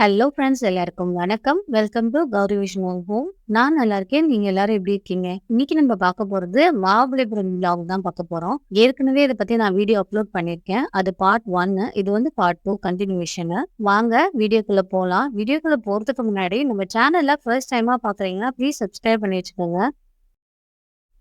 Hello friends எல்லாருக்கும் வணக்கம். Welcome to Gowri Vishnu home நான் நல்லா இருக்கேன். நீங்க எல்லாரும் எப்படி இருக்கீங்க? இன்னைக்கு நம்ம பார்க்க போறது மாபலிபுரம் பிளாக் தான் பார்க்க போறோம். ஏற்கனவே இதை பத்தி நான் வீடியோ அப்லோட் பண்ணிருக்கேன் அது பார்ட் ஒன்னு இது வந்து பார்ட் டூ கண்டினியூஷன் வாங்க வீடியோக்குள்ள போகலாம் வீடியோக்குள்ள போறதுக்கு முன்னாடி நம்ம சேனல்ல ஃபர்ஸ்ட் டைமா பாக்குறீங்கன்னா ப்ளீஸ் சப்ஸ்கிரைப் பண்ணி வச்சுக்கோங்க.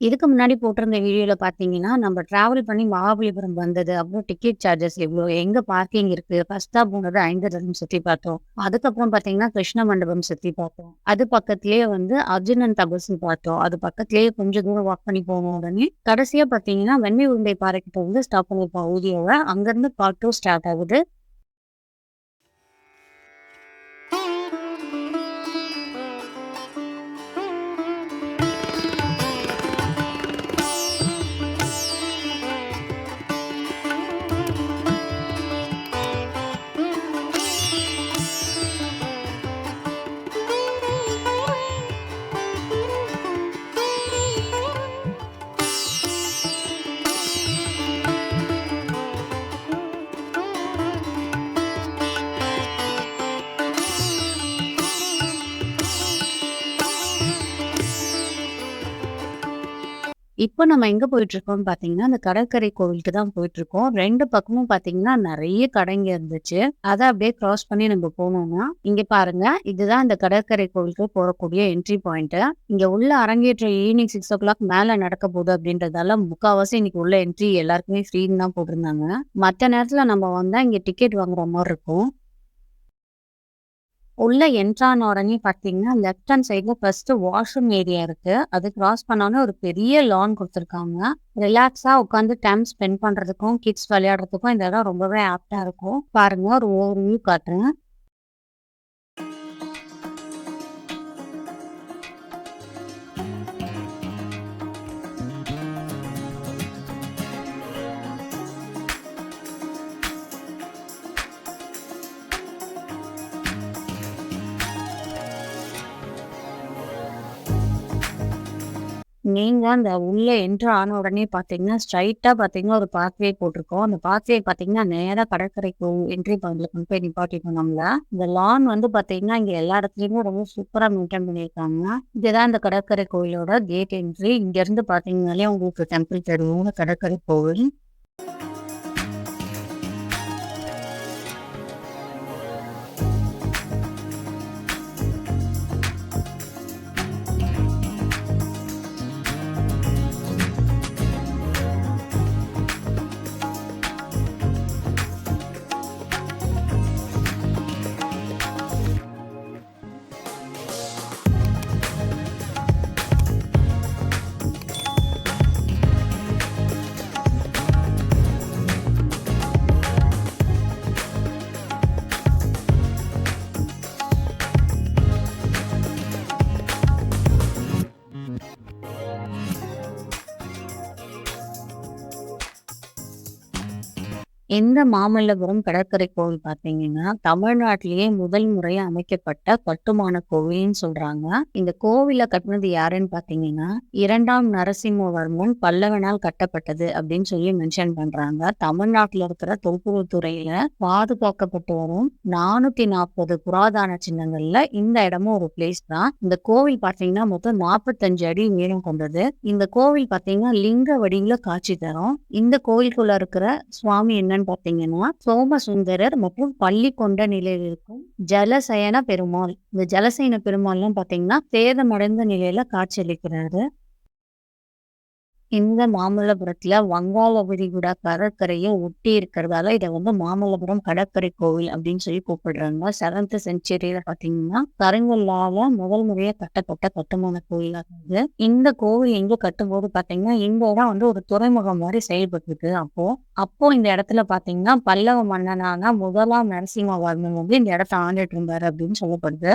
இதுக்கு முன்னாடி போட்டிருந்த வீடியோவில் பார்த்தீங்கன்னா நம்ம டிராவல் பண்ணி மகாபலிபுரம் வந்தது. அப்புறம் டிக்கெட் சார்ஜஸ் எவ்வளோ எங்கே பார்க்கிங் இருக்கு? ஃபஸ்ட்டாக போனது ஐந்தரம் சுற்றி பார்த்தோம். அதுக்கப்புறம் பார்த்தீங்கன்னா கிருஷ்ண மண்டபம் சுற்றி பார்த்தோம். அது பக்கத்துலயே வந்து அர்ஜுனன் தபசு பார்த்தோம். அது பக்கத்துலேயே கொஞ்சம் தூரம் வாக் பண்ணி போன உடனே கடைசியா பார்த்தீங்கன்னா வெண்மை உருண்டை பாறைக்கிட்ட வந்து ஸ்டாப் பண்ணிருப்போம் ஊதியோவை அங்கேருந்து பார்ட் டூ ஸ்டார்ட் ஆகுது. இப்போ நம்ம எங்க போயிட்டு இருக்கோம்னு பாத்தீங்கன்னா அந்த கடற்கரை கோவிலுக்கு தான் போயிட்டு இருக்கோம் ரெண்டு பக்கமும் பாத்தீங்கன்னா நிறைய கடைங்க இருந்துச்சு. அதை அப்படியே கிராஸ் பண்ணி நம்ம போனோம்னா இங்க பாருங்க இதுதான் இந்த கடற்கரை கோவிலுக்கு போறக்கூடிய என்ட்ரி பாயிண்ட் இங்க உள்ள அரங்கேற்ற ஈவினிங் சிக்ஸ் ஓ கிளாக் மேல நடக்க போகுது அப்படின்றதால முக்காவாசி இன்னைக்கு உள்ள என்ட்ரி எல்லாருக்குமே ஃப்ரீன்னு தான் போட்டிருந்தாங்க. மற்ற நேரத்துல நம்ம வந்தா இங்க டிக்கெட் வாங்குற மாதிரி இருக்கும். உள்ள என்ட்ரான உடனே பார்த்தீங்கன்னா left hand side first washroom area இருக்கு. அது கிராஸ் பண்ணோன்னே ஒரு பெரிய லான் கொடுத்துருக்காங்க. ரிலாக்ஸா உட்காந்து டைம் ஸ்பெண்ட் பண்றதுக்கும் கிட்ஸ் விளையாடுறதுக்கும் இந்த இடம் ரொம்பவே ஆப்டா இருக்கும். பாருங்க ஒரு ஓவர் வியூ காட்டுறேன். நீங்கள் அந்த உள்ளே என்ட்ரு ஆன உடனே பார்த்தீங்கன்னா ஸ்ட்ரைட்டாக பார்த்தீங்கன்னா ஒரு பாத்வே போட்டிருக்கோம். அந்த பாத்வே பார்த்தீங்கன்னா நேராக கடற்கரைக்கு என்ட்ரி பாயிண்ட்ல கொண்டு போய் நிப்பாட்டிக்கணும் நம்மள இந்த லான் வந்து பார்த்தீங்கன்னா இங்கே எல்லா இடத்துலையுமே ரொம்ப சூப்பராக மெயின்டைன் பண்ணியிருக்காங்க. இதுதான் இந்த கடற்கரை கோயிலோட கேட் என்ட்ரி இங்கேருந்து பார்த்தீங்கனாலே உங்களுக்கு டெம்பிள் தெரியும் கடற்கரை கோவில். இந்த மாமல்லபுரம் கடற்கரை கோவில் பார்த்தீங்கன்னா தமிழ்நாட்டிலேயே முதல் முறையா அமைக்கப்பட்ட கட்டுமான கோவில்னு சொல்றாங்க. இந்த கோவிலை கட்டினது யாருன்னு பார்த்தீங்கன்னா இரண்டாம் நரசிம்மவர்மன் பல்லவனால் கட்டப்பட்டது அப்படின்னு சொல்லி மென்ஷன் பண்றாங்க. தமிழ்நாட்டில் இருக்கிற தொல்பொருள்துறையில பாதுகாக்கப்பட்டு வரும் நானூத்தி நாற்பது புராதான சின்னங்கள்ல இந்த இடமும் ஒரு பிளேஸ் தான். இந்த கோவில் பார்த்தீங்கன்னா மொத்தம் நாற்பத்தஞ்சு அடி நீளம் கொண்டது. இந்த கோவில் பார்த்தீங்கன்னா லிங்க வடிவில காட்சி தரும். இந்த கோவிலுக்குள்ள இருக்கிற சுவாமி என்னன்னு பார்த்தீங்கன்னா சோமசுந்தரர் மற்றும் பள்ளி கொண்ட நிலையில் இருக்கும் ஜலசயன பெருமாள். இந்த ஜலசயன பெருமாள்லாம் பார்த்தீங்கன்னா சேதமடைந்த நிலையில காட்சியளிக்கிறாரு. இந்த மாமல்லபுரத்துல வங்காள விரிகுடா கடற்கரையை ஒட்டி இருக்கிறதால இதை வந்து மாமல்லபுரம் கடற்கரை கோவில் அப்படின்னு சொல்லி கூப்பிடுறாங்க. செவன்த் செஞ்சுரியில பாத்தீங்கன்னா கருங்கல்லால முதல் முறையா கட்டப்பட்ட கட்டுமான கோயிலா இருக்குது இந்த கோவில் எங்க கட்டும்போது பாத்தீங்கன்னா இந்த இடம் வந்து ஒரு துறைமுகம் மாதிரி செயல்பட்டு அப்போ அப்போ இந்த இடத்துல பாத்தீங்கன்னா பல்லவ மன்னனான முதலாம் நரசிம்மவர்மன் வந்து இந்த இடத்த ஆண்டுட்டு இருந்தாரு அப்படின்னு சொல்லப்படுது.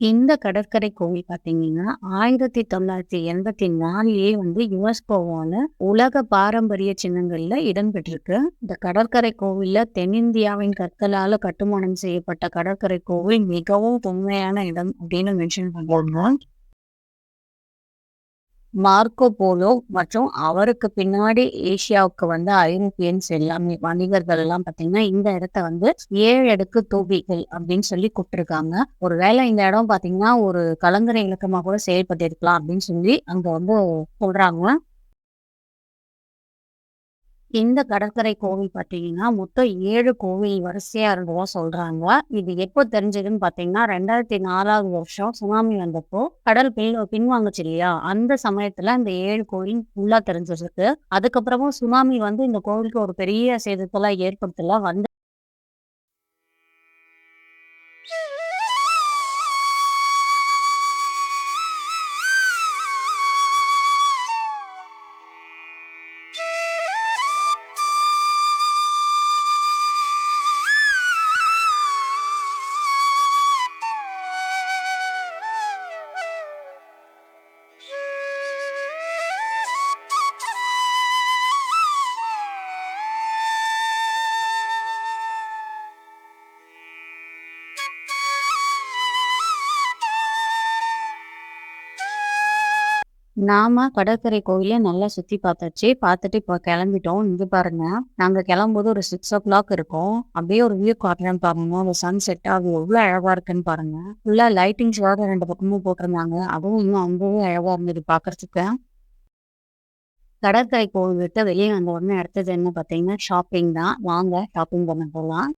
இந்த கடற்கரை கோவில் பார்த்தீங்கன்னா, 1984லயே வந்து யுனெஸ்கோவால உலக பாரம்பரிய சின்னங்கள்ல இடம்பெற்றிருக்கு. இந்த கடற்கரை கோவில்ல தென்னிந்தியாவின் கற்களால கட்டுமானம் செய்யப்பட்ட கடற்கரை கோவில் மிகவும் தொன்மையான இடம் அப்படின்னு மென்ஷன் பண்ணுவாங்க மார்க்கோ போலோ மற்றும் அவருக்கு பின்னாடி ஏசியாவுக்கு வந்து ஐரோப்பியன்ஸ் எல்லாமே வணிகர்கள் எல்லாம் பார்த்தீங்கன்னா, இந்த இடத்த வந்து ஏழு அடுக்கு தூபிகள் அப்படின்னு சொல்லி கூப்பிட்டுருக்காங்க. ஒருவேளை இந்த இடம் பார்த்தீங்கன்னா, ஒரு கலங்கரை இலக்கமா கூட செயல்பட்டிருக்கலாம் அப்படின்னு சொல்லி அங்க வந்து சொல்றாங்க. இந்த கடற்கரை கோவில் பார்த்தீங்கன்னா, மொத்தம் ஏழு கோவில் வரிசையா இருந்ததா சொல்றாங்க. இது எப்போ தெரிஞ்சதுன்னு பார்த்தீங்கன்னா, 2004வது வருஷம் சுனாமி வந்தப்போ கடல் பின் பின்வாங்குச்சு இல்லையா? அந்த சமயத்துல இந்த ஏழு கோவில் ஃபுல்லா தெரிஞ்சிருக்கு. அதுக்கப்புறமும் சுனாமி வந்து இந்த கோவிலுக்கு ஒரு பெரிய சேதத்தெல்லாம் ஏற்படுத்தல. வந்து நாம கடற்கரை கோயில நல்லா சுத்தி பார்த்தாச்சு. பார்த்துட்டு இப்போ கிளம்பிட்டோம். இங்க பாருங்க, நாங்க கிளம்பும்போது ஒரு 6:00 இருக்கும். அப்படியே ஒரு வியூ காட்டுறேன் பாருங்க. அந்த சன் செட் அது எவ்வளோ அழகா இருக்குன்னு பாருங்க. ஃபுல்லா லைட்டிங்ஸ் வேற ரெண்டு பக்கமும் போட்டிருந்தாங்க. அதுவும் இன்னும் ரொம்பவே அழகா இருந்தது பார்க்கறதுக்கு. கடற்கரை கோவில் விட்டு வெளியே வந்த உடனே அடுத்தது என்ன பார்த்தீங்கன்னா, ஷாப்பிங் தான். வாங்க ஷாப்பிங் பண்ண போகலாம்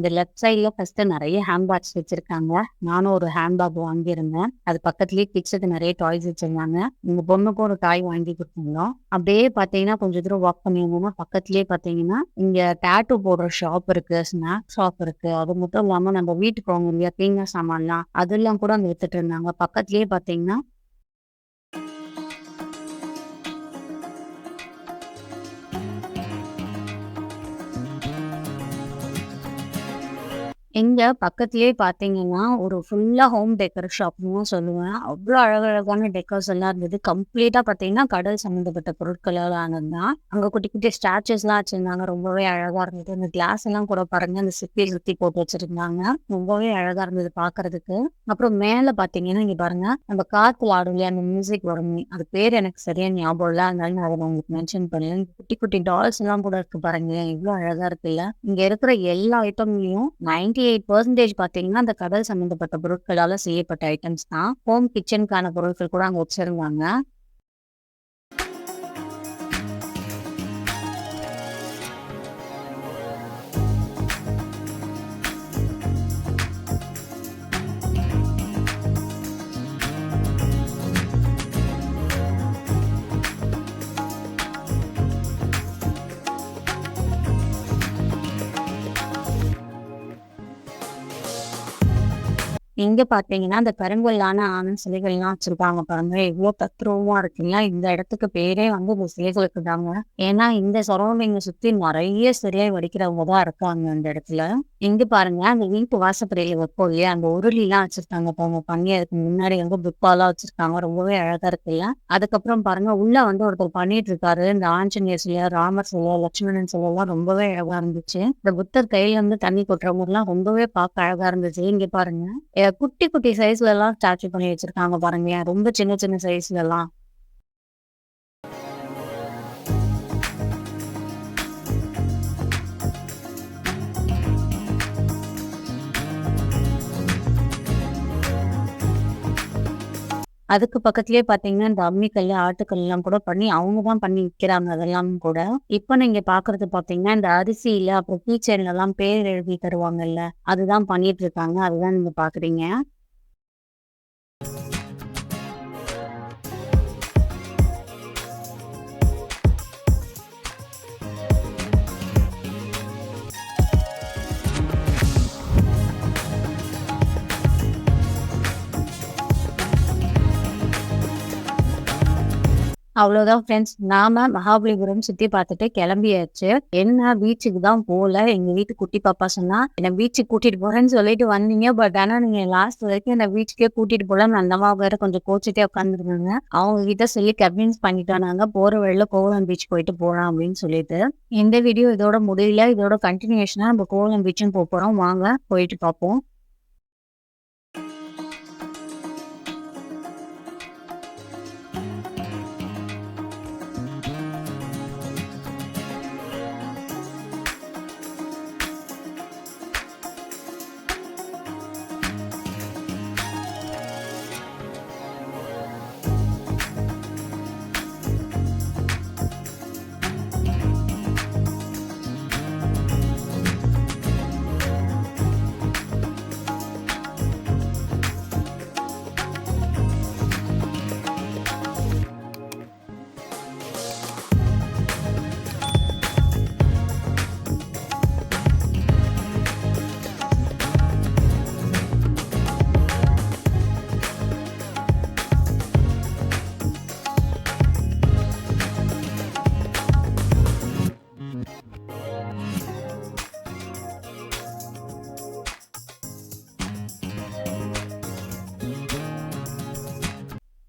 இந்த லெஃப்ட் சைட்ல ஃபஸ்ட்டு நிறைய ஹேண்ட் பேக்ஸ் வச்சிருக்காங்க. நானும் ஒரு ஹேண்ட் பேக் வாங்கியிருந்தேன். அது பக்கத்துலேயே கிட்ஸுக்கு நிறைய டாய்ஸ் வச்சிருந்தாங்க. உங்கள் பொண்ணுக்கும் ஒரு டாய் வாங்கி கொடுத்துருந்தோம் அப்படியே பார்த்தீங்கன்னா, கொஞ்சம் தூரம் வாக் பண்ணி வந்தோம்னா, பக்கத்திலேயே பார்த்தீங்கன்னா, இங்க டேட்டு போடுற ஷாப் இருக்கு. ஸ்நாக்ஸ் ஷாப் இருக்கு. அது மட்டும் இல்லாம நம்ம வீட்டுக்கு வாங்க இல்லையா? தீங்க சாமான்லாம், அதெல்லாம் கூட அங்க வித்துட்டு இருந்தாங்க. பக்கத்துலேயே பார்த்தீங்கன்னா எங்க பக்கத்திலேயே பார்த்தீங்கன்னா, ஒரு ஃபுல்லா ஹோம் டெக்கர் ஷாப்ன்னு தான் சொல்லுவேன். அவ்ளோ அழகழகான டெக்கர்ஸ் எல்லாம் இருந்தது. கம்ப்ளீட்டா பார்த்தீங்கன்னா, கடல் சம்மந்தப்பட்ட பொருட்களால ஆனது தான். அங்க குட்டி குட்டி ஸ்டாச்சூஸ்லாம் வச்சிருந்தாங்க. ரொம்பவே அழகா இருந்தது. அந்த கிளாஸ் எல்லாம் கூட பாருங்க, அந்த சிப்பி சுத்தி போட்டு வச்சிருந்தாங்க. ரொம்பவே அழகா இருந்தது பார்க்கறதுக்கு. அப்புறம் மேல பார்த்தீங்கன்னா, இங்க பாருங்க, நம்ம காத்து வாடும் இல்லையா? அந்த மியூசிக் வருமே, அது பேர் எனக்கு சரியா ஞாபகம் இல்ல. அதனால நான் அத உங்களுக்கு மென்ஷன் பண்ணல. குட்டி குட்டி டால்ஸ் எல்லாம் கூட இருக்கு பாருங்களேன். எவ்ளோ அழகா இருக்குல்ல? இங்க இருக்கிற எல்லா ஐட்டம்லயும் 98% பார்த்தீங்கன்னா, அந்த கடல் சம்மந்தப்பட்ட பொருட்களால செய்யப்பட்ட ஐட்டம்ஸ் தான். ஹோம் கிச்சனுக்கான பொருட்கள் கூட அங்க வச்சிருந்தாங்க. இங்க பாத்தீங்கன்னா அந்த கருங்கல்லான சிலைகள் சிலைகள்லாம் வச்சிருக்காங்க பாருங்க. எவ்வளவு தத்ரூவமா இருக்குங்களா இந்த இடத்துக்கு பேரே வந்து இந்த சிலைகளுக்கு தாங்க. ஏன்னா, இந்த சரவுண்டிங்க சுத்தி நிறைய சிலை வடிக்கிறவங்க தான் இருக்காங்க அந்த இடத்துல. இங்க பாருங்க, அந்த வீட்டு வாசப்படியில வைப்போம் இல்லையா? அந்த உருளிலாம் வச்சிருக்காங்க பாருங்க. பண்ணி முன்னாடி வந்து புக்பாலா வச்சிருக்காங்க. ரொம்பவே அழகா இருக்குல்ல? அதுக்கப்புறம் பாருங்க, உள்ள வந்து ஒருத்தர் பண்ணிட்டு இருக்காரு. இந்த ஆஞ்சநேயர் சிலை, ராமர் சிலை, லட்சுமணன் சிலைலாம் ரொம்பவே அழகா இருந்துச்சு. இந்த புத்தர் கையில வந்து தண்ணி கொட்டுற எல்லாம் ரொம்பவே பார்க்க அழகா இருந்துச்சு. இங்க பாருங்க, குட்டி குட்டி சைஸ்ல எல்லாம் ஸ்டாச்சு பண்ணி வச்சிருக்காங்க பாருங்க ரொம்ப சின்ன சின்ன சைஸ்ல எல்லாம் அதுக்கு பக்கத்துலயே பாத்தீங்கன்னா இந்த அம்மிக்கல் ஆட்டுக்கல் எல்லாம் கூட பண்ணி அவங்க தான் பண்ணி விக்கிறாங்க அதெல்லாம் கூட. இப்ப நீங்க பாக்குறது பாத்தீங்கன்னா இந்த அரிசியில அப்புறம் கீச்சன்ல எல்லாம் பேர் எழுதி தருவாங்கல்ல, அதுதான் பண்ணிட்டு இருக்காங்க. அதுதான் நீங்க பாக்குறீங்க அவ்வளோதான் ஃப்ரெண்ட்ஸ் நாம மகாபலிபுரம் சுத்தி பார்த்துட்டு கிளம்பியாச்சு. என்ன பீச்சுக்கு தான் போல. எங்க வீட்டு குட்டி பாப்பா சொன்னா என்ன பீச்சுக்கு கூட்டிட்டு போறேன்னு சொல்லிட்டு வந்தீங்க. பட் ஆனா நீங்க லாஸ்ட் வரைக்கும் என்ன பீச்சுக்கே கூட்டிட்டு போல அந்த அம்மா வேற கொஞ்சம் கோச்சிட்டே உட்காந்துருந்தாங்க அவங்க கிட்ட சொல்லி கன்வின்ஸ் பண்ணிட்டானாங்க போற வழியில கோவலம் பீச் போயிட்டு போகலாம் அப்படின்னு சொல்லிட்டு. இந்த வீடியோ இதோட முடியல. இதோட கண்டினியூஷனா நம்ம கோவலம் பீச்சும் போக போறோம். வாங்க போயிட்டு பார்ப்போம்.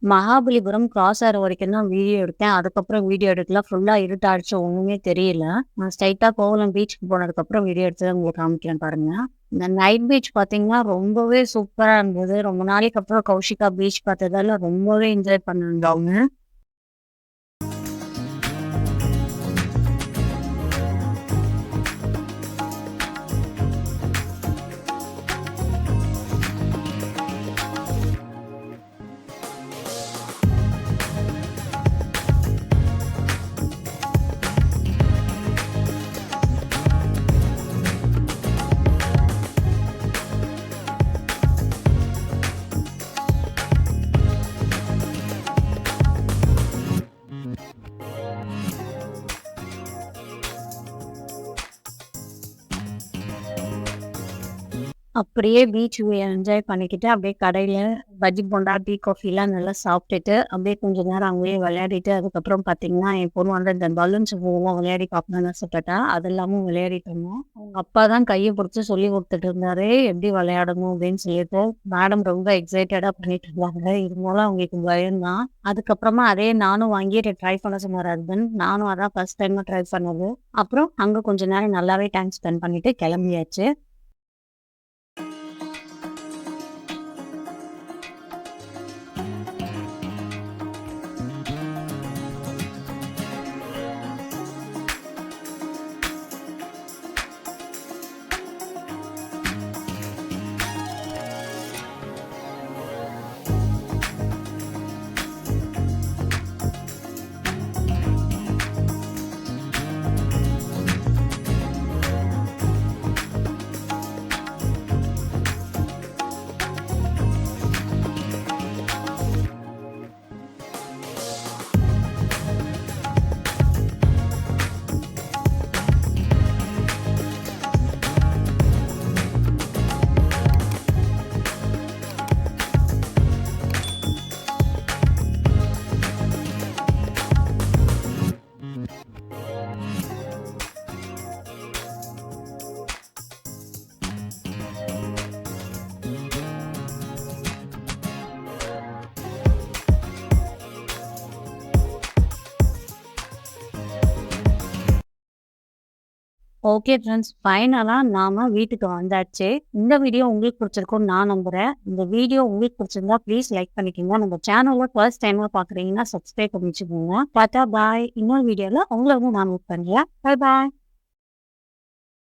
மகாபலிபுரம் கிராஸ் ஆகிற வரைக்கும் தான் வீடியோ எடுத்தேன். அதுக்கப்புறம் வீடியோ எடுக்கலாம். ஃபுல்லா இருட்டாயிடுச்சு ஒண்ணுமே தெரியல. நான் ஸ்ட்ரைட்டா கோவலம் பீச்சுக்கு போனதுக்கப்புறம் வீடியோ எடுத்து உங்களுக்கு காமிக்கிறேன் பாருங்க. இந்த நைட் பீச் பாத்தீங்கன்னா ரொம்பவே சூப்பரா இருந்தது. ரொம்ப நாளைக்கு அப்புறம் கௌஷிகா பீச் பார்த்ததால ரொம்பவே என்ஜாய் பண்ணிருந்தாங்க அப்படியே பீச் என்ஜாய் பண்ணிக்கிட்டு அப்படியே கடையில பஜ்ஜி போண்டா டீ காஃபிலாம் நல்லா சாப்பிட்டுட்டு அப்படியே கொஞ்ச நேரம் அங்கேயே விளையாடிட்டு அதுக்கப்புறம் பார்த்தீங்கன்னா என் பொண்ணு வந்து இந்த பலூன்ஸ் பூவெல்லாம் விளையாடி பார்க்கணும்னு சொல்லிட்டா அது எல்லாமும் விளையாடிட்டு இருந்தோம். அவங்க அப்பா தான் கையை பிடிச்சி சொல்லி கொடுத்துட்டு இருந்தாரு எப்படி விளையாடணும் அப்படின்னு சொல்லிட்டு மேடம் ரொம்ப எக்ஸைட்டடாக பண்ணிட்டு இருந்தாங்க. இருந்தாலும் அவங்களுக்கு பயம்தான். அதுக்கப்புறமா அதே நானும் வாங்கி ட்ரை பண்ண சொன்னார் ஹஸ்பண்ட் நானும் அதான் ஃபர்ஸ்ட் டைம் ட்ரை பண்ணது. அப்புறம் அங்கே கொஞ்ச நேரம் நல்லாவே டைம் ஸ்பெண்ட் பண்ணிட்டு கிளம்பியாச்சு. ஓகே ஃப்ரெண்ட்ஸ் ஃபைனலாக நாம் வீட்டுக்கு வந்தாச்சு. இந்த வீடியோ உங்களுக்கு பிடிச்சிருக்கும் நான் நம்புகிறேன் இந்த வீடியோ உங்களுக்கு பிடிச்சிருந்தா ப்ளீஸ் லைக் பண்ணிக்கோங்க. நம்ம சேனலில் ஃபர்ஸ்ட் டைமில் பார்க்குறீங்கன்னா சப்ஸ்கிரைப் பண்ணி வச்சுக்கோங்க பார்த்தா பாய் இன்னொரு வீடியோவில் உங்களை வந்து நான் மீட் பண்ணுறேன் பாய் பாய்